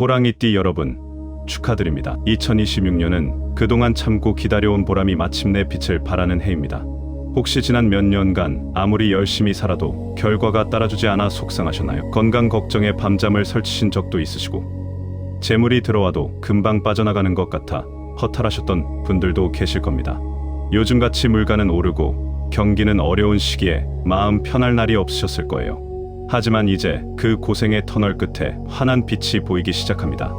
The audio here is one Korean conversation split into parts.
호랑이띠 여러분, 축하드립니다. 2026년은 그동안 참고 기다려온 보람이 마침내 빛을 발하는 해입니다. 혹시 지난 몇 년간 아무리 열심히 살아도 결과가 따라주지 않아 속상하셨나요? 건강 걱정에 밤잠을 설치신 적도 있으시고, 재물이 들어와도 금방 빠져나가는 것 같아 허탈하셨던 분들도 계실 겁니다. 요즘같이 물가는 오르고 경기는 어려운 시기에 마음 편할 날이 없으셨을 거예요. 하지만 이제 그 고생의 터널 끝에 환한 빛이 보이기 시작합니다.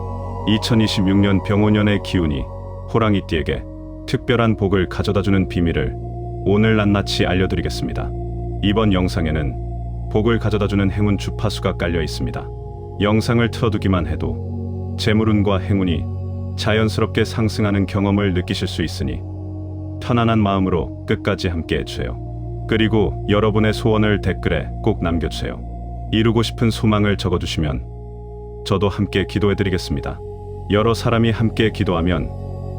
2026년 병오년의 기운이 호랑이띠에게 특별한 복을 가져다주는 비밀을 오늘 낱낱이 알려드리겠습니다. 이번 영상에는 복을 가져다주는 행운 주파수가 깔려 있습니다. 영상을 틀어두기만 해도 재물운과 행운이 자연스럽게 상승하는 경험을 느끼실 수 있으니 편안한 마음으로 끝까지 함께 해주세요. 그리고 여러분의 소원을 댓글에 꼭 남겨주세요. 이루고 싶은 소망을 적어주시면 저도 함께 기도해드리겠습니다. 여러 사람이 함께 기도하면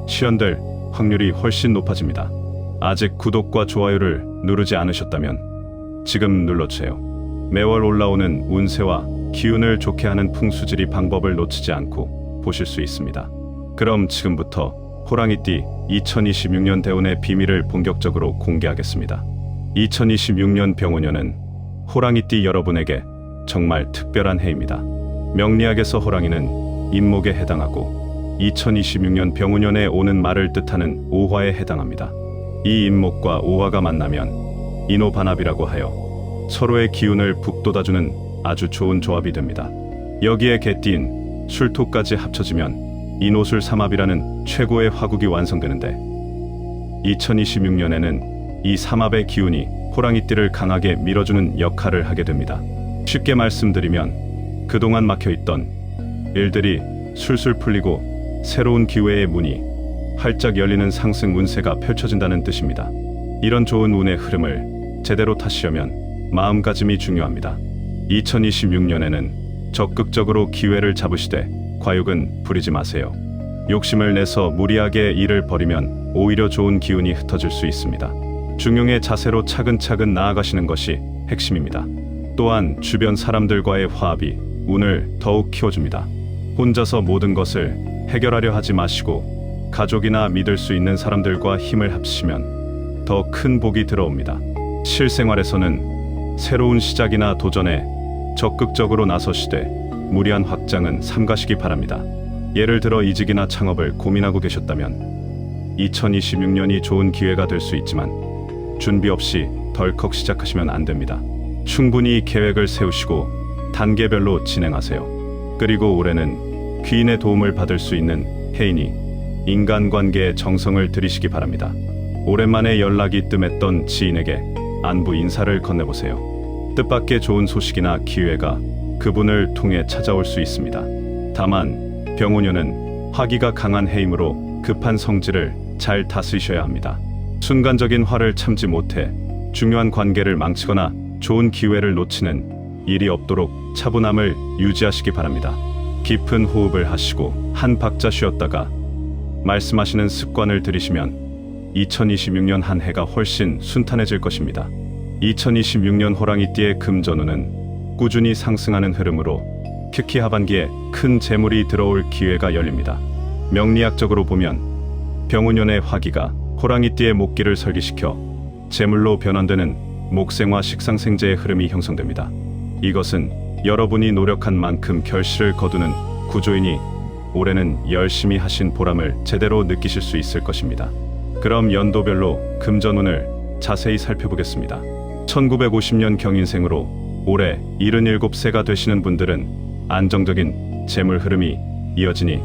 실현될 확률이 훨씬 높아집니다. 아직 구독과 좋아요를 누르지 않으셨다면 지금 눌러주세요. 매월 올라오는 운세와 기운을 좋게 하는 풍수지리 방법을 놓치지 않고 보실 수 있습니다. 그럼 지금부터 호랑이띠 2026년 대운의 비밀을 본격적으로 공개하겠습니다. 2026년 병오년은 호랑이띠 여러분에게 정말 특별한 해입니다. 명리학에서 호랑이는 임목에 해당하고 2026년 병우년에 오는 말을 뜻하는 오화에 해당합니다. 이 임목과 오화가 만나면 인호반합이라고 하여 서로의 기운을 북돋아주는 아주 좋은 조합이 됩니다. 여기에 개띠인 술토까지 합쳐지면 인호술 삼합이라는 최고의 화국이 완성되는데 2026년에는 이 삼합의 기운이 호랑이띠를 강하게 밀어주는 역할을 하게 됩니다. 쉽게 말씀드리면 그동안 막혀있던 일들이 술술 풀리고 새로운 기회의 문이 활짝 열리는 상승 운세가 펼쳐진다는 뜻입니다. 이런 좋은 운의 흐름을 제대로 타시려면 마음가짐이 중요합니다. 2026년에는 적극적으로 기회를 잡으시되 과욕은 부리지 마세요. 욕심을 내서 무리하게 일을 벌이면 오히려 좋은 기운이 흩어질 수 있습니다. 중용의 자세로 차근차근 나아가시는 것이 핵심입니다. 또한 주변 사람들과의 화합이 운을 더욱 키워줍니다. 혼자서 모든 것을 해결하려 하지 마시고 가족이나 믿을 수 있는 사람들과 힘을 합치면 더 큰 복이 들어옵니다. 실생활에서는 새로운 시작이나 도전에 적극적으로 나서시되 무리한 확장은 삼가시기 바랍니다. 예를 들어 이직이나 창업을 고민하고 계셨다면 2026년이 좋은 기회가 될 수 있지만 준비 없이 덜컥 시작하시면 안 됩니다. 충분히 계획을 세우시고 단계별로 진행하세요. 그리고 올해는 귀인의 도움을 받을 수 있는 해이니 인간관계에 정성을 들이시기 바랍니다. 오랜만에 연락이 뜸했던 지인에게 안부 인사를 건네보세요. 뜻밖의 좋은 소식이나 기회가 그분을 통해 찾아올 수 있습니다. 다만 병오년은 화기가 강한 해이므로 급한 성질을 잘 다스리셔야 합니다. 순간적인 화를 참지 못해 중요한 관계를 망치거나 좋은 기회를 놓치는 일이 없도록 차분함을 유지하시기 바랍니다. 깊은 호흡을 하시고 한 박자 쉬었다가 말씀하시는 습관을 들이시면 2026년 한 해가 훨씬 순탄해질 것입니다. 2026년 호랑이띠의 금전운은 꾸준히 상승하는 흐름으로 특히 하반기에 큰 재물이 들어올 기회가 열립니다. 명리학적으로 보면 병운년의 화기가 호랑이띠의 목기를 설기시켜 재물로 변환되는 목생화 식상생재의 흐름이 형성됩니다. 이것은 여러분이 노력한 만큼 결실을 거두는 구조이니 올해는 열심히 하신 보람을 제대로 느끼실 수 있을 것입니다. 그럼 연도별로 금전운을 자세히 살펴보겠습니다. 1950년 경인생으로 올해 77세가 되시는 분들은 안정적인 재물 흐름이 이어지니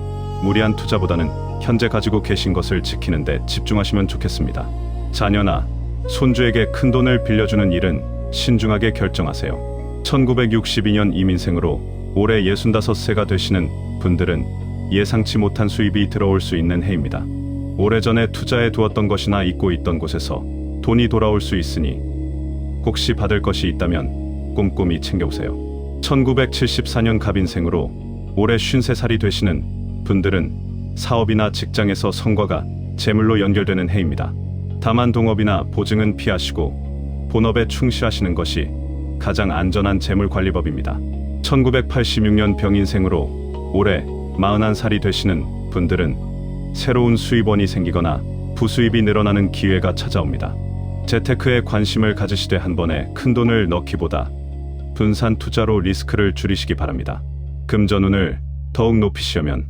무리한 투자보다는 현재 가지고 계신 것을 지키는 데 집중하시면 좋겠습니다. 자녀나 손주에게 큰 돈을 빌려주는 일은 신중하게 결정하세요. 1962년 이민생으로 올해 65세가 되시는 분들은 예상치 못한 수입이 들어올 수 있는 해입니다. 오래전에 투자해 두었던 것이나 잊고 있던 곳에서 돈이 돌아올 수 있으니 혹시 받을 것이 있다면 꼼꼼히 챙겨오세요. 1974년 갑인생으로 올해 53살이 되시는 분들은 사업이나 직장에서 성과가 재물로 연결되는 해입니다. 다만 동업이나 보증은 피하시고 본업에 충실하시는 것이 가장 안전한 재물 관리법입니다. 1986년 병인생으로 올해 41살이 되시는 분들은 새로운 수입원이 생기거나 부수입이 늘어나는 기회가 찾아옵니다. 재테크에 관심을 가지시되 한 번에 큰 돈을 넣기보다 분산 투자로 리스크를 줄이시기 바랍니다. 금전운을 더욱 높이시려면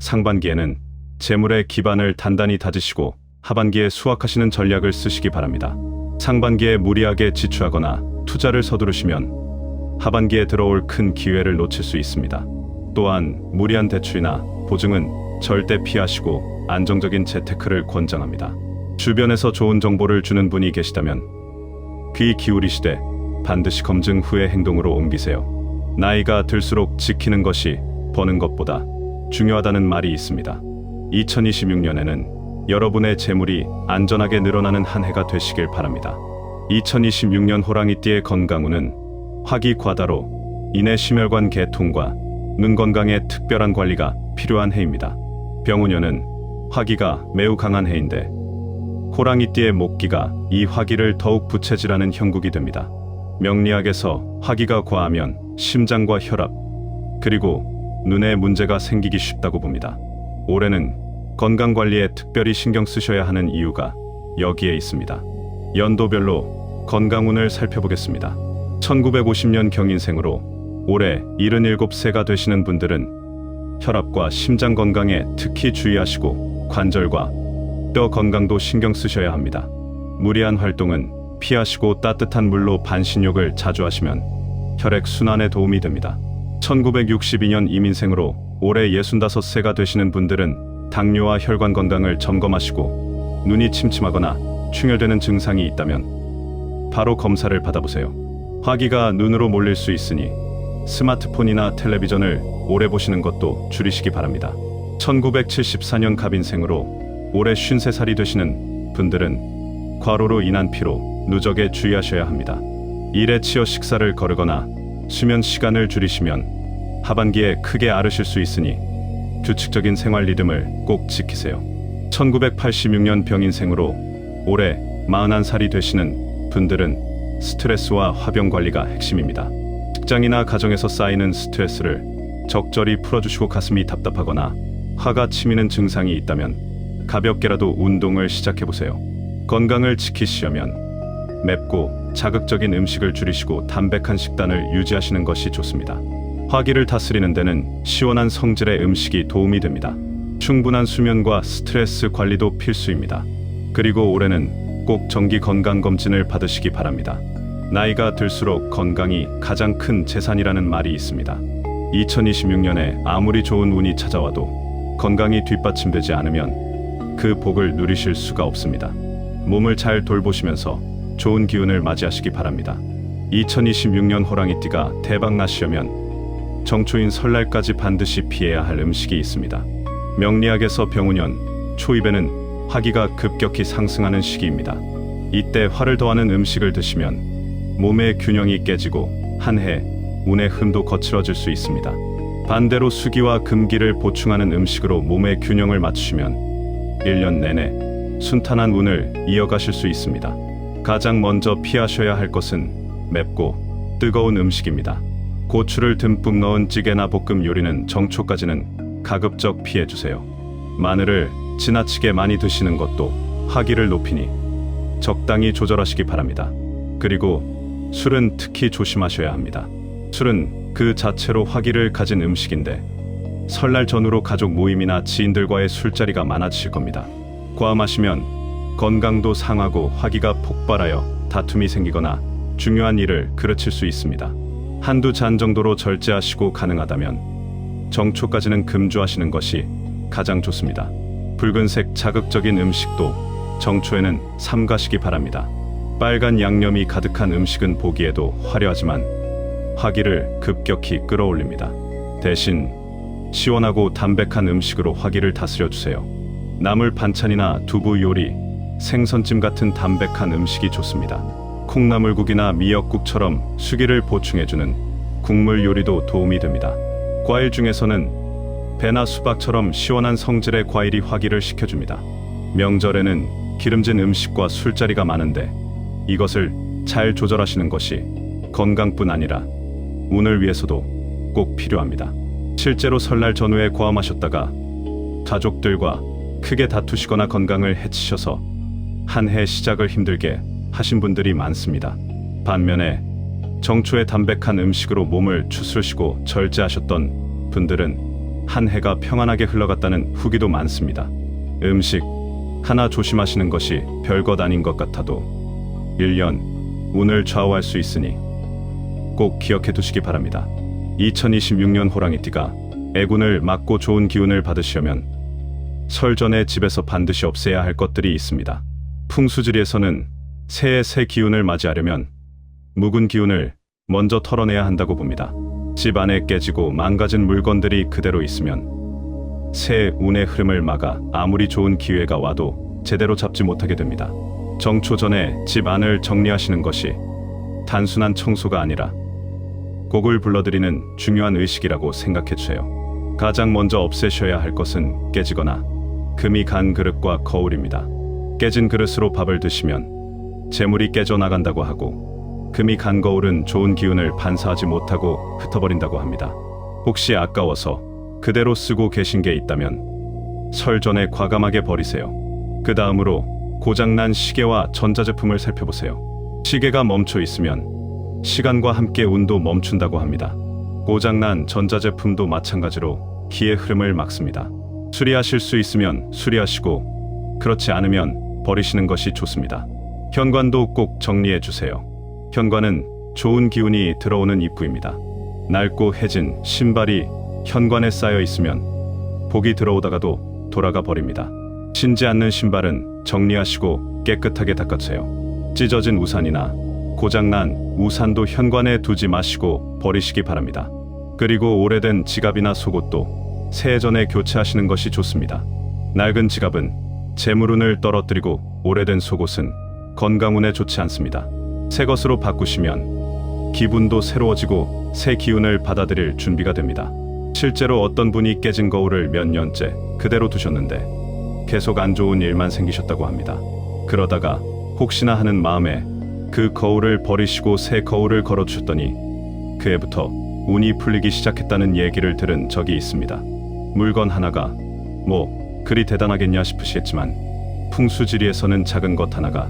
상반기에는 재물의 기반을 단단히 다지시고 하반기에 수확하시는 전략을 쓰시기 바랍니다. 상반기에 무리하게 지출하거나 투자를 서두르시면 하반기에 들어올 큰 기회를 놓칠 수 있습니다. 또한 무리한 대출이나 보증은 절대 피하시고 안정적인 재테크를 권장합니다. 주변에서 좋은 정보를 주는 분이 계시다면 귀 기울이시되 반드시 검증 후의 행동으로 옮기세요. 나이가 들수록 지키는 것이 버는 것보다 중요하다는 말이 있습니다. 2026년에는 여러분의 재물이 안전하게 늘어나는 한 해가 되시길 바랍니다. 2026년 호랑이띠의 건강운은 화기 과다로 인해 심혈관 계통과 눈 건강에 특별한 관리가 필요한 해입니다. 병운년은 화기가 매우 강한 해인데 호랑이띠의 목기가 이 화기를 더욱 부채질하는 형국이 됩니다. 명리학에서 화기가 과하면 심장과 혈압 그리고 눈에 문제가 생기기 쉽다고 봅니다. 올해는 건강 관리에 특별히 신경 쓰셔야 하는 이유가 여기에 있습니다. 연도별로 건강운을 살펴보겠습니다. 1950년 경인생으로 올해 77세가 되시는 분들은 혈압과 심장 건강에 특히 주의하시고 관절과 뼈 건강도 신경 쓰셔야 합니다. 무리한 활동은 피하시고 따뜻한 물로 반신욕을 자주 하시면 혈액 순환에 도움이 됩니다. 1962년 이민생으로 올해 65세가 되시는 분들은 당뇨와 혈관 건강을 점검하시고 눈이 침침하거나 충혈되는 증상이 있다면 바로 검사를 받아보세요. 화기가 눈으로 몰릴 수 있으니 스마트폰이나 텔레비전을 오래 보시는 것도 줄이시기 바랍니다. 1974년 갑인생으로 올해 53살이 되시는 분들은 과로로 인한 피로, 누적에 주의하셔야 합니다. 일에 치여 식사를 거르거나 수면 시간을 줄이시면 하반기에 크게 앓으실 수 있으니 규칙적인 생활 리듬을 꼭 지키세요. 1986년 병인생으로 올해 41살이 되시는 분들은 스트레스와 화병 관리가 핵심입니다. 직장이나 가정에서 쌓이는 스트레스를 적절히 풀어주시고 가슴이 답답하거나 화가 치미는 증상이 있다면 가볍게라도 운동을 시작해보세요. 건강을 지키시려면 맵고 자극적인 음식을 줄이시고 담백한 식단을 유지하시는 것이 좋습니다. 화기를 다스리는 데는 시원한 성질의 음식이 도움이 됩니다. 충분한 수면과 스트레스 관리도 필수입니다. 그리고 올해는 꼭 정기 건강 검진을 받으시기 바랍니다. 나이가 들수록 건강이 가장 큰 재산이라는 말이 있습니다. 2026년에 아무리 좋은 운이 찾아와도 건강이 뒷받침되지 않으면 그 복을 누리실 수가 없습니다. 몸을 잘 돌보시면서 좋은 기운을 맞이하시기 바랍니다. 2026년 호랑이띠가 대박 나시려면 정초인 설날까지 반드시 피해야 할 음식이 있습니다. 명리학에서 병우년 초입에는 화기가 급격히 상승하는 시기입니다. 이때 화를 더하는 음식을 드시면 몸의 균형이 깨지고 한 해 운의 흐름도 거칠어질 수 있습니다. 반대로 수기와 금기를 보충하는 음식으로 몸의 균형을 맞추시면 1년 내내 순탄한 운을 이어가실 수 있습니다. 가장 먼저 피하셔야 할 것은 맵고 뜨거운 음식입니다. 고추를 듬뿍 넣은 찌개나 볶음 요리는 정초까지는 가급적 피해 주세요. 마늘을 지나치게 많이 드시는 것도 화기를 높이니 적당히 조절하시기 바랍니다. 그리고 술은 특히 조심하셔야 합니다. 술은 그 자체로 화기를 가진 음식인데 설날 전후로 가족 모임이나 지인들과의 술자리가 많아지실 겁니다. 과음하시면 건강도 상하고 화기가 폭발하여 다툼이 생기거나 중요한 일을 그르칠 수 있습니다. 한두 잔 정도로 절제하시고 가능하다면 정초까지는 금주하시는 것이 가장 좋습니다. 붉은색 자극적인 음식도 정초에는 삼가시기 바랍니다. 빨간 양념이 가득한 음식은 보기에도 화려하지만 화기를 급격히 끌어올립니다. 대신 시원하고 담백한 음식으로 화기를 다스려 주세요. 나물 반찬이나 두부 요리, 생선찜 같은 담백한 음식이 좋습니다. 콩나물국이나 미역국처럼 수기를 보충해주는 국물 요리도 도움이 됩니다. 과일 중에서는 배나 수박처럼 시원한 성질의 과일이 화기를 시켜줍니다. 명절에는 기름진 음식과 술자리가 많은데 이것을 잘 조절하시는 것이 건강뿐 아니라 운을 위해서도 꼭 필요합니다. 실제로 설날 전후에 고함하셨다가 가족들과 크게 다투시거나 건강을 해치셔서 한 해 시작을 힘들게 하신 분들이 많습니다. 반면에 정초의 담백한 음식으로 몸을 추스르시고 절제하셨던 분들은 한 해가 평안하게 흘러갔다는 후기도 많습니다. 음식 하나 조심하시는 것이 별것 아닌 것 같아도 1년 운을 좌우할 수 있으니 꼭 기억해 두시기 바랍니다. 2026년 호랑이띠가 애군을 맞고 좋은 기운을 받으시려면 설 전에 집에서 반드시 없애야 할 것들이 있습니다. 풍수지리에서는 새해 새 기운을 맞이하려면 묵은 기운을 먼저 털어내야 한다고 봅니다. 집 안에 깨지고 망가진 물건들이 그대로 있으면 새 운의 흐름을 막아 아무리 좋은 기회가 와도 제대로 잡지 못하게 됩니다. 정초 전에 집 안을 정리하시는 것이 단순한 청소가 아니라 곡을 불러드리는 중요한 의식이라고 생각해 주세요. 가장 먼저 없애셔야 할 것은 깨지거나 금이 간 그릇과 거울입니다. 깨진 그릇으로 밥을 드시면 재물이 깨져 나간다고 하고 금이 간 거울은 좋은 기운을 반사하지 못하고 흩어버린다고 합니다. 혹시 아까워서 그대로 쓰고 계신 게 있다면 설 전에 과감하게 버리세요. 그 다음으로 고장난 시계와 전자제품을 살펴보세요. 시계가 멈춰 있으면 시간과 함께 운도 멈춘다고 합니다. 고장난 전자제품도 마찬가지로 기의 흐름을 막습니다. 수리하실 수 있으면 수리하시고 그렇지 않으면 버리시는 것이 좋습니다. 현관도 꼭 정리해 주세요. 현관은 좋은 기운이 들어오는 입구입니다. 낡고 해진 신발이 현관에 쌓여 있으면 복이 들어오다가도 돌아가 버립니다. 신지 않는 신발은 정리하시고 깨끗하게 닦아주세요. 찢어진 우산이나 고장난 우산도 현관에 두지 마시고 버리시기 바랍니다. 그리고 오래된 지갑이나 속옷도 새해 전에 교체하시는 것이 좋습니다. 낡은 지갑은 재물운을 떨어뜨리고 오래된 속옷은 건강운에 좋지 않습니다. 새 것으로 바꾸시면 기분도 새로워지고 새 기운을 받아들일 준비가 됩니다. 실제로 어떤 분이 깨진 거울을 몇 년째 그대로 두셨는데 계속 안 좋은 일만 생기셨다고 합니다. 그러다가 혹시나 하는 마음에 그 거울을 버리시고 새 거울을 걸어 주셨더니 그 해부터 운이 풀리기 시작했다는 얘기를 들은 적이 있습니다. 물건 하나가 뭐 그리 대단하겠냐 싶으시겠지만 풍수지리에서는 작은 것 하나가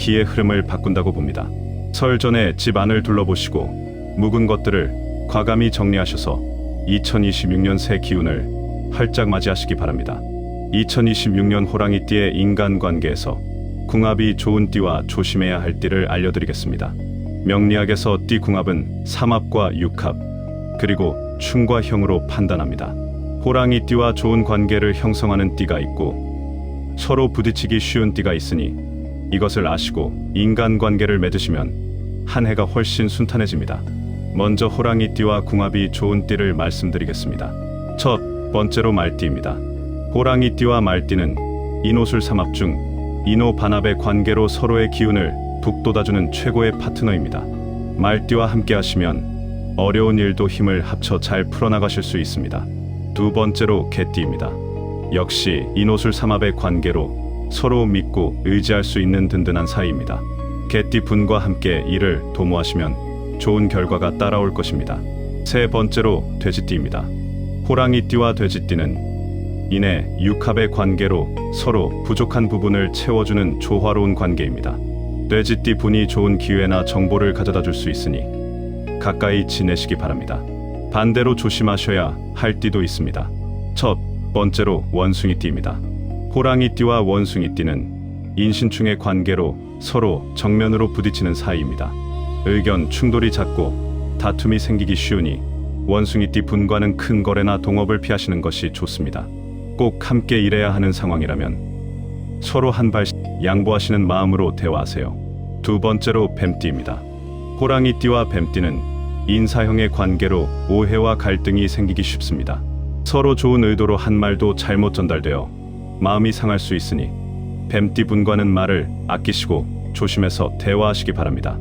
기의 흐름을 바꾼다고 봅니다. 설 전에 집 안을 둘러보시고 묵은 것들을 과감히 정리하셔서 2026년 새 기운을 활짝 맞이하시기 바랍니다. 2026년 호랑이띠의 인간관계에서 궁합이 좋은 띠와 조심해야 할 띠를 알려드리겠습니다. 명리학에서 띠 궁합은 삼합과 육합 그리고 충과 형으로 판단합니다. 호랑이 띠와 좋은 관계를 형성하는 띠가 있고 서로 부딪히기 쉬운 띠가 있으니 이것을 아시고 인간관계를 맺으시면 한 해가 훨씬 순탄해집니다. 먼저 호랑이 띠와 궁합이 좋은 띠를 말씀드리겠습니다. 첫 번째로 말띠입니다. 호랑이 띠와 말띠는 인호술 삼합 중 인호 반합의 관계로 서로의 기운을 북돋아주는 최고의 파트너입니다. 말띠와 함께 하시면 어려운 일도 힘을 합쳐 잘 풀어나가실 수 있습니다. 두 번째로 개띠입니다. 역시 인호술 삼합의 관계로 서로 믿고 의지할 수 있는 든든한 사이입니다. 개띠 분과 함께 일을 도모하시면 좋은 결과가 따라올 것입니다. 세 번째로 돼지띠입니다. 호랑이띠와 돼지띠는 이내 육합의 관계로 서로 부족한 부분을 채워주는 조화로운 관계입니다. 돼지띠 분이 좋은 기회나 정보를 가져다 줄 수 있으니 가까이 지내시기 바랍니다. 반대로 조심하셔야 할 띠도 있습니다. 첫 번째로 원숭이띠입니다. 호랑이띠와 원숭이띠는 인신충의 관계로 서로 정면으로 부딪히는 사이입니다. 의견 충돌이 잦고 다툼이 생기기 쉬우니 원숭이띠 분과는 큰 거래나 동업을 피하시는 것이 좋습니다. 꼭 함께 일해야 하는 상황이라면 서로 한 발씩 양보하시는 마음으로 대화하세요. 두 번째로 뱀띠입니다. 호랑이띠와 뱀띠는 인사형의 관계로 오해와 갈등이 생기기 쉽습니다. 서로 좋은 의도로 한 말도 잘못 전달되어 마음이 상할 수 있으니 뱀띠 분과는 말을 아끼시고 조심해서 대화하시기 바랍니다.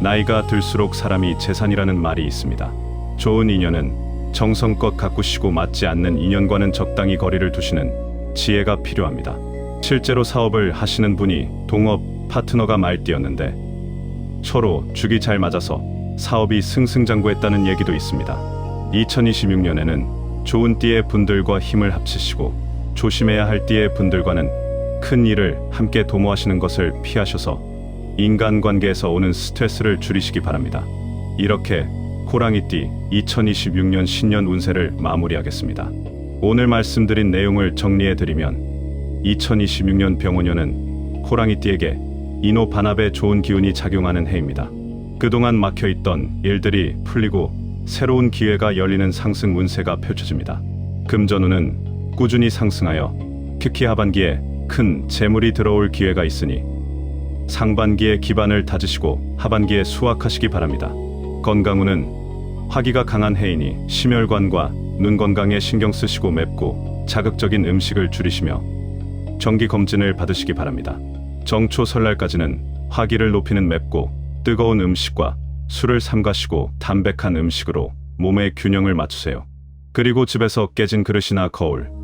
나이가 들수록 사람이 재산이라는 말이 있습니다. 좋은 인연은 정성껏 가꾸시고 맞지 않는 인연과는 적당히 거리를 두시는 지혜가 필요합니다. 실제로 사업을 하시는 분이 동업 파트너가 말띠였는데 서로 죽이 잘 맞아서 사업이 승승장구했다는 얘기도 있습니다. 2026년에는 좋은 띠의 분들과 힘을 합치시고 조심해야 할 띠의 분들과는 큰 일을 함께 도모하시는 것을 피하셔서 인간관계에서 오는 스트레스를 줄이시기 바랍니다. 이렇게 호랑이띠 2026년 신년 운세를 마무리하겠습니다. 오늘 말씀드린 내용을 정리해 드리면 2026년 병원년은 호랑이띠에게 인호 반합에 좋은 기운이 작용하는 해입니다. 그동안 막혀 있던 일들이 풀리고 새로운 기회가 열리는 상승 운세가 펼쳐집니다. 금전운은 꾸준히 상승하여 특히 하반기에 큰 재물이 들어올 기회가 있으니 상반기에 기반을 다지시고 하반기에 수확하시기 바랍니다. 건강운은 화기가 강한 해이니 심혈관과 눈 건강에 신경 쓰시고 맵고 자극적인 음식을 줄이시며 정기 검진을 받으시기 바랍니다. 정초 설날까지는 화기를 높이는 맵고 뜨거운 음식과 술을 삼가시고 담백한 음식으로 몸의 균형을 맞추세요. 그리고 집에서 깨진 그릇이나 거울,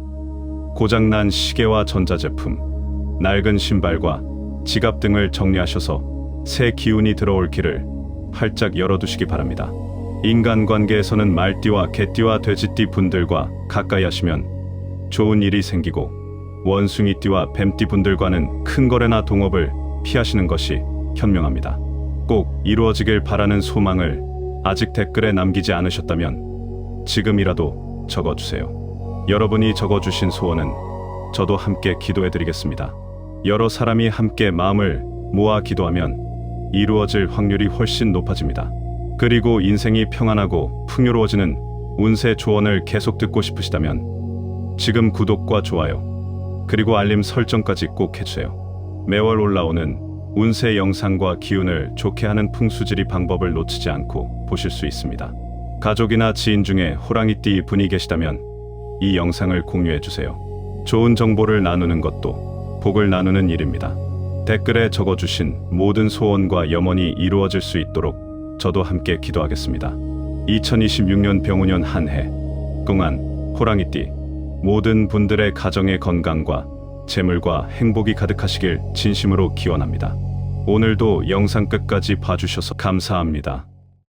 고장난 시계와 전자제품, 낡은 신발과 지갑 등을 정리하셔서 새 기운이 들어올 길을 활짝 열어두시기 바랍니다. 인간관계에서는 말띠와 개띠와 돼지띠 분들과 가까이 하시면 좋은 일이 생기고 원숭이띠와 뱀띠 분들과는 큰 거래나 동업을 피하시는 것이 현명합니다. 꼭 이루어지길 바라는 소망을 아직 댓글에 남기지 않으셨다면 지금이라도 적어주세요. 여러분이 적어주신 소원은 저도 함께 기도해 드리겠습니다. 여러 사람이 함께 마음을 모아 기도하면 이루어질 확률이 훨씬 높아집니다. 그리고 인생이 평안하고 풍요로워지는 운세 조언을 계속 듣고 싶으시다면 지금 구독과 좋아요 그리고 알림 설정까지 꼭 해주세요. 매월 올라오는 운세 영상과 기운을 좋게 하는 풍수지리 방법을 놓치지 않고 보실 수 있습니다. 가족이나 지인 중에 호랑이띠 분이 계시다면 이 영상을 공유해 주세요. 좋은 정보를 나누는 것도 복을 나누는 일입니다. 댓글에 적어주신 모든 소원과 염원이 이루어질 수 있도록 저도 함께 기도하겠습니다. 2026년 병우년 한 해 동안 호랑이띠 모든 분들의 가정의 건강과 재물과 행복이 가득하시길 진심으로 기원합니다. 오늘도 영상 끝까지 봐주셔서 감사합니다.